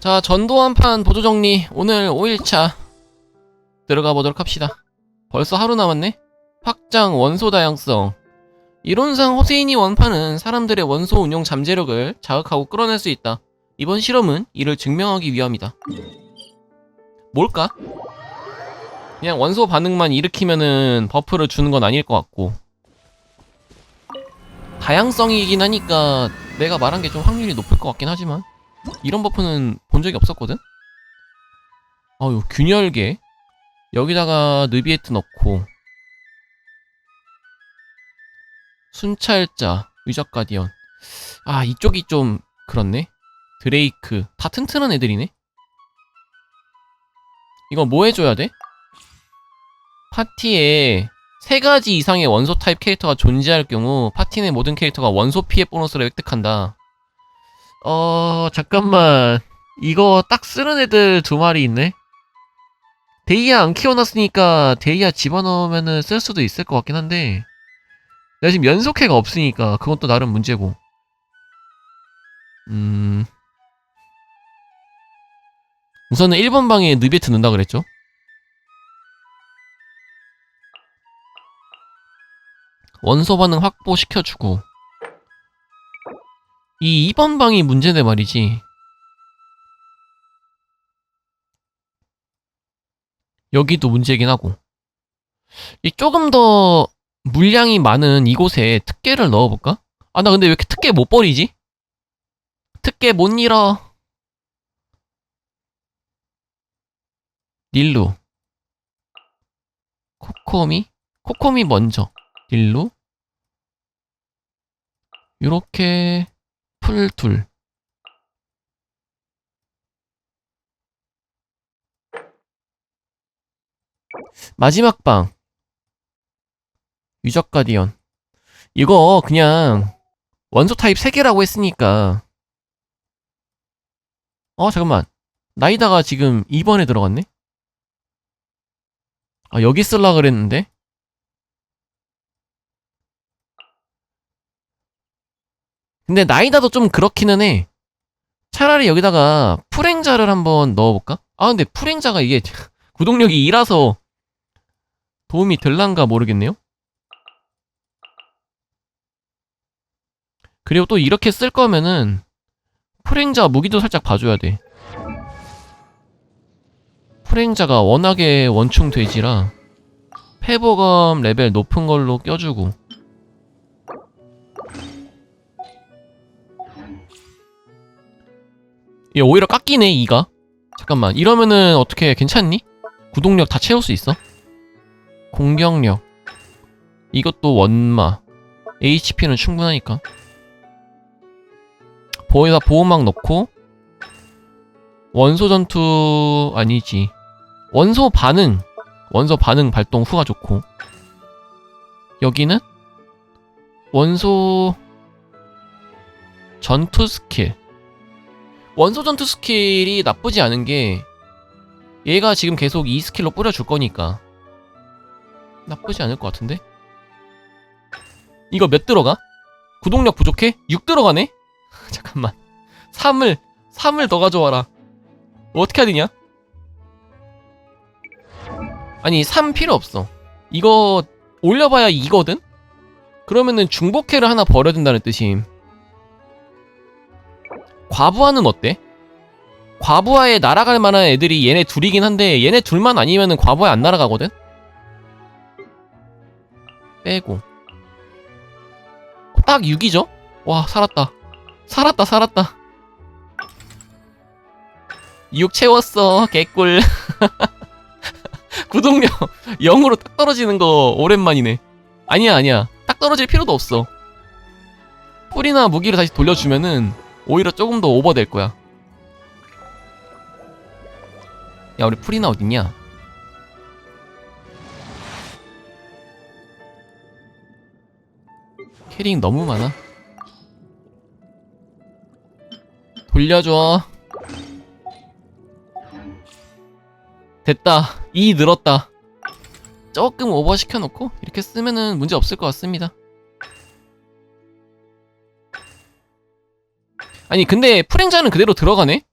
자, 전도 한판 보조 정리. 오늘 5일차. 들어가 보도록 합시다. 벌써 하루 남았네? 확장 원소 다양성. 이론상 호세이니 원판은 사람들의 원소 운용 잠재력을 자극하고 끌어낼 수 있다. 이번 실험은 이를 증명하기 위함이다. 뭘까? 그냥 원소 반응만 일으키면은 버프를 주는 건 아닐 것 같고. 다양성이긴 하니까 내가 말한 게 좀 확률이 높을 것 같긴 하지만. 이런 버프는 본 적이 없었거든? 아유, 균열계. 여기다가 느비에트 넣고. 순찰자, 위적 가디언. 아, 이쪽이 좀 그렇네. 드레이크. 다 튼튼한 애들이네. 이거 뭐 해줘야 돼? 파티에 세 가지 이상의 원소 타입 캐릭터가 존재할 경우 파티 내 모든 캐릭터가 원소 피해 보너스를 획득한다. 어, 잠깐만. 이거 딱 쓰는 애들 두 마리 있네? 데이아 안 키워놨으니까 데이아 집어넣으면은 쓸 수도 있을 것 같긴 한데, 내가 지금 연속해가 없으니까 그건 또 나름 문제고. 음. 우선은 1번 방에 느비에트 넣는다 그랬죠? 원소 반응 확보시켜주고. 이 2번 방이 문제네 말이지. 여기도 문제긴 하고. 이 조금 더 물량이 많은 이곳에 특계를 넣어볼까? 아, 나 근데 왜 이렇게 특계 못 버리지? 특계 못 잃어. 닐루. 코코미? 코코미 먼저. 닐루. 요렇게 풀 둘. 마지막 방. 유적 가디언. 이거 그냥 원소 타입 3개라고 했으니까. 어, 잠깐만. 나이다가 지금 2번에 들어갔네? 아, 여기 쓸라 그랬는데? 근데 나이다도 좀 그렇기는 해. 차라리 여기다가 풀행자를 한번 넣어볼까? 아, 근데 풀행자가 이게 구동력이 2라서 도움이 될란가 모르겠네요? 그리고 또 이렇게 쓸 거면은 풀행자 무기도 살짝 봐줘야 돼. 풀행자가 워낙에 원충 돼지라 패보검 레벨 높은 걸로 껴주고 얘 오히려 깎이네 이가. 잠깐만 이러면은 어떻게 괜찮니? 구동력 다 채울 수 있어? 공격력. 이것도 원마. HP는 충분하니까. 보에다 보호막 넣고. 원소 전투 아니지. 원소 반응. 원소 반응 발동 후가 좋고. 여기는 원소 전투 스킬 원소 전투 스킬이 나쁘지 않은 게 얘가 지금 계속 이 스킬로 뿌려줄 거니까 나쁘지 않을 것 같은데? 이거 몇 들어가? 구동력 부족해? 6 들어가네? 잠깐만 3을 3을 더 가져와라 뭐 어떻게 해야 되냐? 아니 3 필요 없어 이거 올려봐야 2거든? 그러면은 중복해를 하나 버려야 된다는 뜻임 과부하는 어때? 과부하에 날아갈 만한 애들이 얘네 둘이긴 한데 얘네 둘만 아니면은 과부하에 안 날아가거든? 빼고. 딱 6이죠? 와 살았다. 살았다 살았다. 6 채웠어 개꿀. 구동력 0으로 딱 떨어지는 거 오랜만이네. 아니야 아니야. 딱 떨어질 필요도 없어. 풀이나 무기를 다시 돌려주면은 오히려 조금 더 오버될 거야. 야 우리 풀이나 어딨냐? 캐릭 너무 많아. 돌려줘. 됐다. 2 늘었다. 조금 오버 시켜놓고 이렇게 쓰면은 문제 없을 것 같습니다 아니 근데 풀행자는 그대로 들어가네?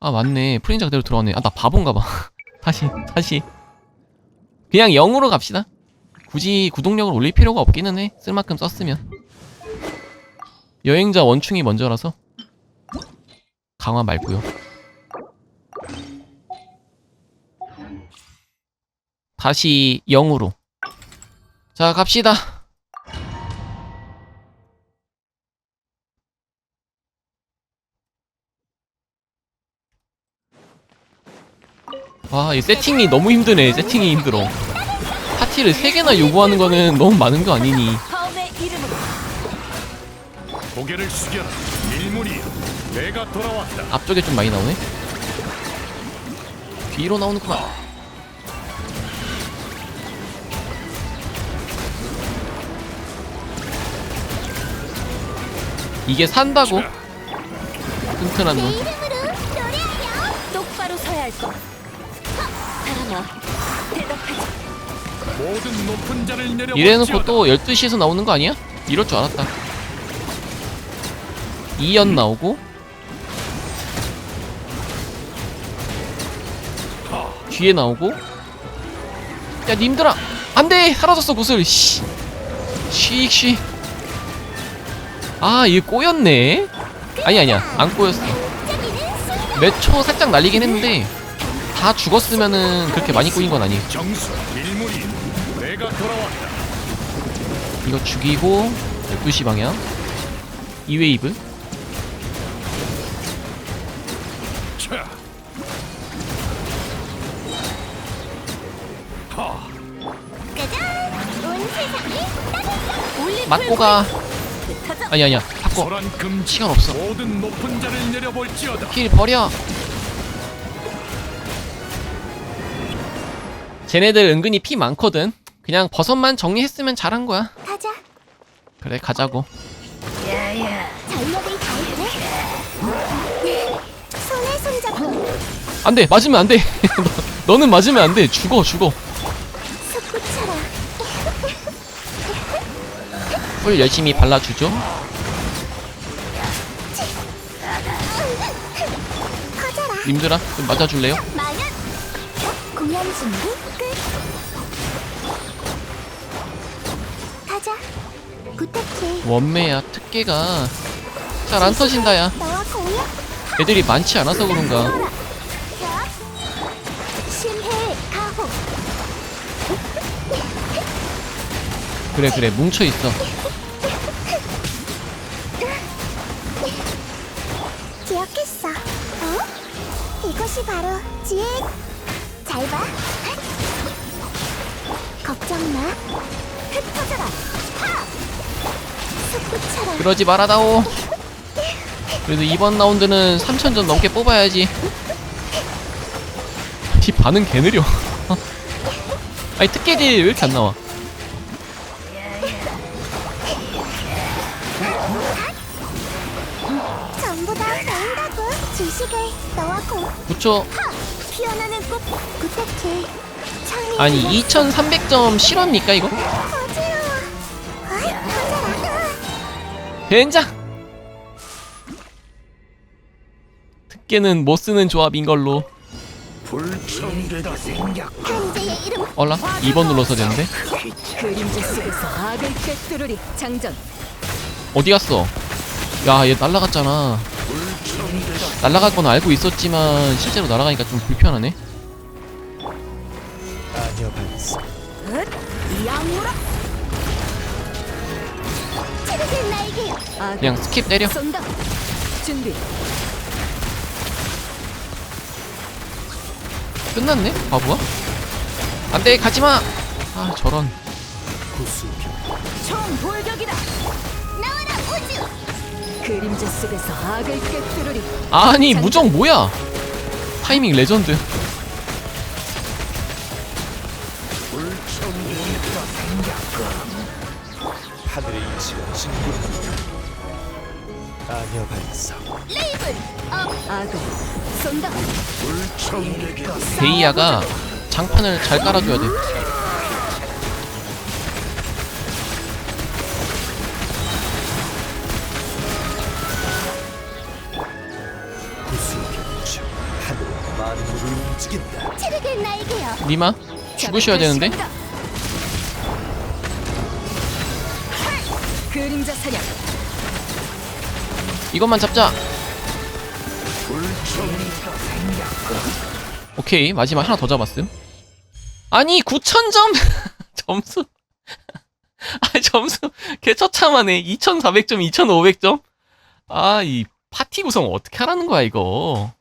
아 맞네. 프린자 그대로 들어왔네. 아 나 바본가 봐. 다시 다시. 그냥 0으로 갑시다. 굳이 구독력을 올릴 필요가 없기는 해. 쓸 만큼 썼으면. 여행자 원충이 먼저라서? 강화 말고요. 다시 0으로. 자 갑시다 와, 이 세팅이 너무 힘드네. 세팅이 힘들어. 파티를 3개나 요구하는 거는 너무 많은 거 아니니. 고개를 숙여라 일문이야 내가 돌아왔다 앞쪽에 좀 많이 나오네. 뒤로 나오는구만. 이게 산다고? 튼튼한 놈. 똑바로 서야 할 것. 대답하자. 모든 높은 자를 내려 이래놓고 또 12시에서 나오는 거 아니야? 이럴 줄 알았다. 2연 나오고. 뒤에 나오고. 야 님들아! 안돼! 사라졌어 구슬! 씨. 쉬쉬 아 이게 꼬였네. 아니 아니야. 안 꼬였어. 몇 초 살짝 날리긴 했는데 다 죽었으면은 그렇게 많이 꼬인 건 아니에요. 이거 죽이고 12시 방향. 2웨이브. 차 하, 올리 맞고 가. 아니 아니야. 바꿔 시간 없어. 킬 버려 쟤네들 은근히 피 많거든. 그냥 버섯만 정리했으면 잘한 거야. 가자. 그래 가자고. 전력을 다해볼래? 손에 손잡고. 안돼 맞으면 안돼. 너, 너는 맞으면 안돼. 죽어 죽어. 솟구쳐라. 꿀 열심히 발라주죠. 커져라. 님들아 좀 맞아줄래요? 공연 준비 끝. 가자. 부탁해. 원매야 특계가 잘 안 터진다 야 너와. 애들이 많지 않아서 그런가 열어라. 자. 심해 가호. 그래 그래 뭉쳐있어 기억했어. 어? 이것이 바로 지혜. 잘 봐. 걱정 마. 흩어져라. 하. 솟구쳐라. 그러지 말아다오 그래도 이번 라운드는 3000점 넘게 뽑아야지 이 반응 개 느려 아니 특계딜 왜 이렇게 안 나와 전부 다 보인다고. 지식을 너와 공. 9초 피어나는 꽃 부탁해. 창이 아니 2300점 실화입니까 이거? 된장! 특계는 못 쓰는 조합인 걸로. 얼라? 2번 눌러서 되는데. 어디 갔어? 야 얘 날라갔잖아. 날라갈 건 알고 있었지만 실제로 날아가니까 좀 불편하네 그냥 스킵 때려 쏜다. 준비. 끝났네 바보야 안돼 가지마 아 저런 총 돌격이다. 나와라 우주. 그림자 속에서 악을 꿰뚫으리. 아니 무적 뭐야 타이밍 레전드 하늘의 이치가 진군합니다. 아녀 반석 레이븐. 악을 쏜다. 불청되다 데이아가 장판을 잘 깔아줘야 돼 만물을 움직인다. 니마 죽으셔야 되는데 그림자 사냥. 이것만 잡자. 오케이 마지막 하나 더 잡았음. 아니 9,000점 점수. 아 점수. 개처참하네. 2,400점 2,500점? 아 이 파티 구성 어떻게 하라는 거야 이거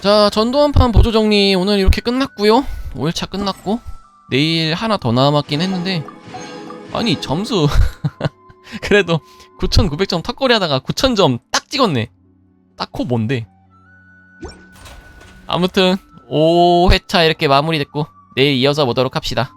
자 전도한판 보조 정리 오늘 이렇게 끝났고요. 5일차 끝났고 내일 하나 더 남았긴 했는데 아니 점수. 그래도 9,900점 턱걸이 하다가 9,000점 딱 찍었네. 딱 코 뭔데? 아무튼 5회차 이렇게 마무리됐고 내일 이어서 보도록 합시다